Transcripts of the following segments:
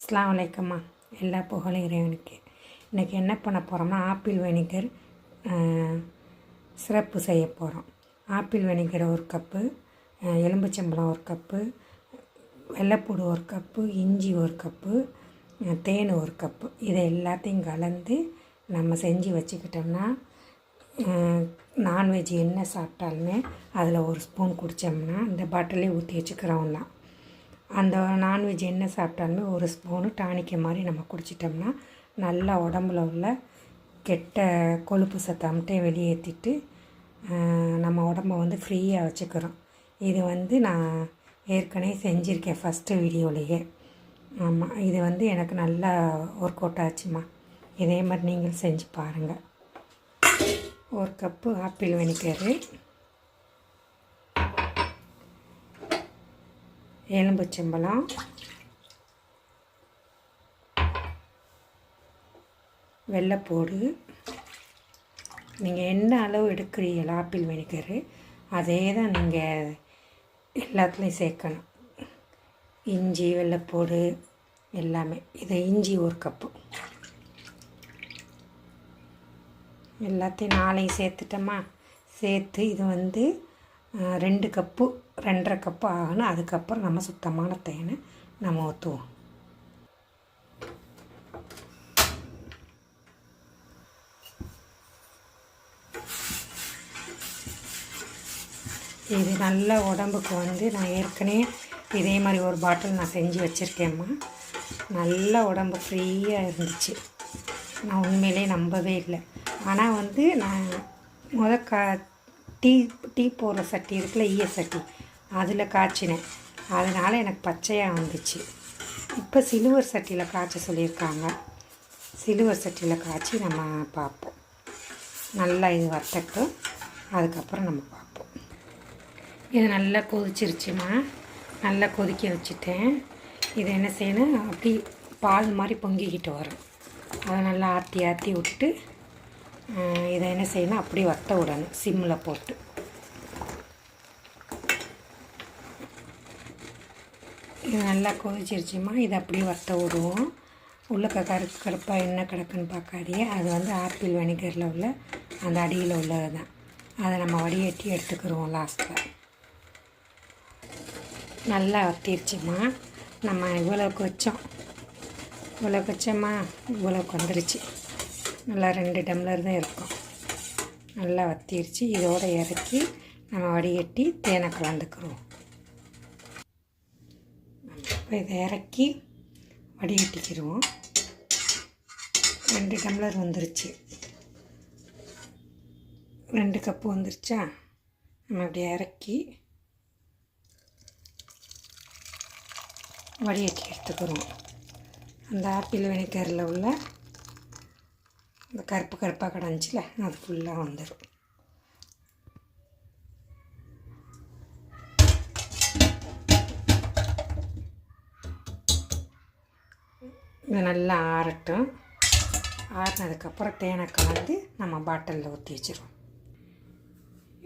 அஸ்லாம் வலைக்கம்மா எல்லா புகழும் இறைவனுக்கு. இன்றைக்கி என்ன பண்ண போகிறோம்னா ஆப்பிள் வெனிகர் சிறப்பு செய்ய போகிறோம் ஆப்பிள் வெனிகர் ஒரு கப்பு எலும்புச்சம்பழம் ஒரு கப்பு வெள்ளைப்பூடு ஒரு கப்பு இஞ்சி ஒரு கப்பு தேன் ஒரு கப்பு. இதை எல்லாத்தையும் கலந்து நம்ம செஞ்சு வச்சுக்கிட்டோம்னா நான்வெஜ் என்ன சாப்பிட்டாலுமே அதில் ஒரு ஸ்பூன் குடித்தோம்னா இந்த பாட்டிலே ஊற்றி வச்சுக்கிறோம் தான் அந்த நான்வெஜ் என்ன சாப்பிட்டாலுமே ஒரு ஸ்பூனு டானிக்கை மாதிரி நம்ம குடிச்சிட்டோம்னா நல்லா உடம்புல உள்ள கெட்ட கொழுப்பு சத்தம்ட்டே வெளியேற்றிட்டு நம்ம உடம்ப வந்து ஃப்ரீயாக வச்சுக்கிறோம். இது வந்து நான் ஏற்கனவே செஞ்சுருக்கேன் ஃபஸ்ட்டு வீடியோலையே. ஆமாம் இது வந்து எனக்கு நல்லா ஒர்க் அவுட் ஆச்சுமா. இதே மாதிரி நீங்கள் செஞ்சு பாருங்கள் ஒரு கப்பு ஆப்பிள் வெனிக்கரு ஏலம்பச்சம்பழம் வெள்ளைப்போடு. நீங்கள் என்ன அளவு எடுக்கிறீங்களோ ஆப்பிள் வினிகரு அதே தான் நீங்கள் எல்லாத்துலேயும் சேர்க்கணும். இஞ்சி வெள்ளைப்பூடு எல்லாமே. இதை இஞ்சி ஒரு கப்பு. எல்லாத்தையும் நாளையும் சேர்த்துட்டோமா? சேர்த்து இது வந்து ரெண்டு கப்பு ரெண்டரை கப்பு ஆகணும். அதுக்கப்புறம் நம்ம சுத்தமான தேனை நம்ம ஊற்றுவோம் இது நல்ல உடம்புக்கு வந்து நான் ஏற்கனவே இதே மாதிரி ஒரு பாட்டில் நான் செஞ்சு வச்சுருக்கேம்மா. நல்ல உடம்பு ஃப்ரீயாக இருந்துச்சு. நான் உண்மையிலே நம்பவே இல்லை. ஆனால் வந்து நான் முத கா டீ டீ போடுற சட்டி இருக்குல்ல ஈய சட்டி. அதில் காய்ச்சினேன். அதனால் எனக்கு பச்சையாக வந்துச்சு. இப்போ சிலுவர் சட்டியில் காய்ச்ச சொல்லியிருக்காங்க. சிலுவர் சட்டியில் காய்ச்சி நம்ம பார்ப்போம். நல்லா இது வத்தட்டும் அதுக்கப்புறம் நம்ம பார்ப்போம். இது நல்லா கொதிச்சிருச்சுமா? நல்லா கொதிக்க வச்சுட்டேன். இது என்ன செய்யணும்? அப்படி பால் மாதிரி பொங்கிக்கிட்டு வரும். அதை நல்லா ஆற்றி ஆற்றி விட்டு இதை என்ன செய்யணும்? அப்படியே வத்த விடணும். சிம்மில் போட்டு. இது நல்லா கொதிச்சிருச்சுமா? இதை அப்படியே வத்த விடுவோம். உள்ளக்க கருப்பு கருப்பாக என்ன கிடக்குன்னு பார்க்காதியே அது வந்து ஆப்பிள் வெனிகரில் உள்ள அந்த அடியில் உள்ளது தான் அதை நம்ம வடிகட்டி எடுத்துக்கிடுவோம் லாஸ்ட்டில் நல்லா வத்திருச்சுமா? நம்ம இவ்வளோக்கு வச்சோம். இவ்வளோக்கு வச்சோம்மா இவ்வளோக்கு வந்துருச்சு. நல்லா ரெண்டு டம்ளர் தான் இருக்கும். நல்லா வத்திருச்சு. இதோட இறக்கி நம்ம வடிகட்டி தேனை கலந்துக்கிறோம். இப்போ இதை இறக்கி வடிகட்டிக்கிடுவோம் ரெண்டு டம்ளர் வந்துருச்சு. ரெண்டு கப்பு வந்துருச்சா? நம்ம அப்படி இறக்கி வடிகட்டி எடுத்துக்கிறோம். அந்த ஆப்பிள் வினைக்கரில் உள்ள இந்த கருப்பு கருப்பாக கடைஞ்சில அது ஃபுல்லாக வந்துடும் இது நல்லா ஆறட்டும். ஆறினதுக்கப்புறம் தேனை கலந்து நம்ம பாட்டிலில் ஊற்றி வச்சிருவோம்.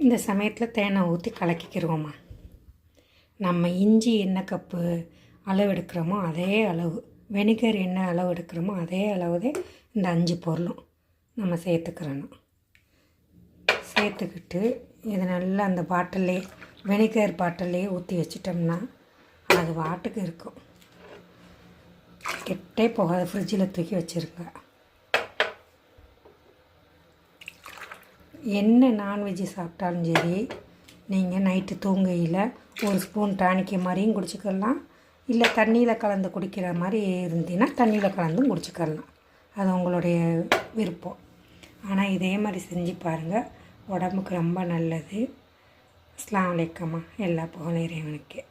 இந்த சமயத்தில் தேனை ஊற்றி கலக்கிக்கிடுவோம்மா நம்ம இஞ்சி என்ன கப்பு அளவு எடுக்கிறோமோ அதே அளவு வெனிகர் என்ன அளவு எடுக்கிறோமோ அதே அளவு இந்த அஞ்சு பொருளும். நம்ம சேர்த்துக்கிறணும். சேர்த்துக்கிட்டு இது நல்லா அந்த பாட்டிலே வெனிகர் பாட்டிலே ஊற்றி வச்சிட்டோம்னா அது வாட்டுக்கு இருக்கும். கெட்டே போகாது ஃப்ரிட்ஜில் தூக்கி வச்சுருங்க. என்ன நான்வெஜ் சாப்பிட்டாலும் சரி நீங்கள் நைட்டு தூங்கையில் ஒரு ஸ்பூன் டானிக்க மாதிரியும் குடிச்சிக்கலாம். இல்லை தண்ணியில் கலந்து குடிக்கிற மாதிரி இருந்தீங்கன்னா தண்ணியில் கலந்தும் குடிச்சிக்கலாம். அது உங்களுடைய விருப்பம். ஆனால் இதே மாதிரி செஞ்சு பாருங்கள் உடம்புக்கு ரொம்ப நல்லது. அஸ்லாம் வலைக்கம்மா எல்லா புகழும் இறைவனுக்கே.